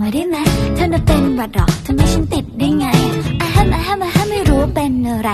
ไว้ได้ไหมเธอน่ะเป็นบัดดอกทำไมฉันติดได้ไงอะฮมอะฮมอะฮมไม่รู้เป็นอะไร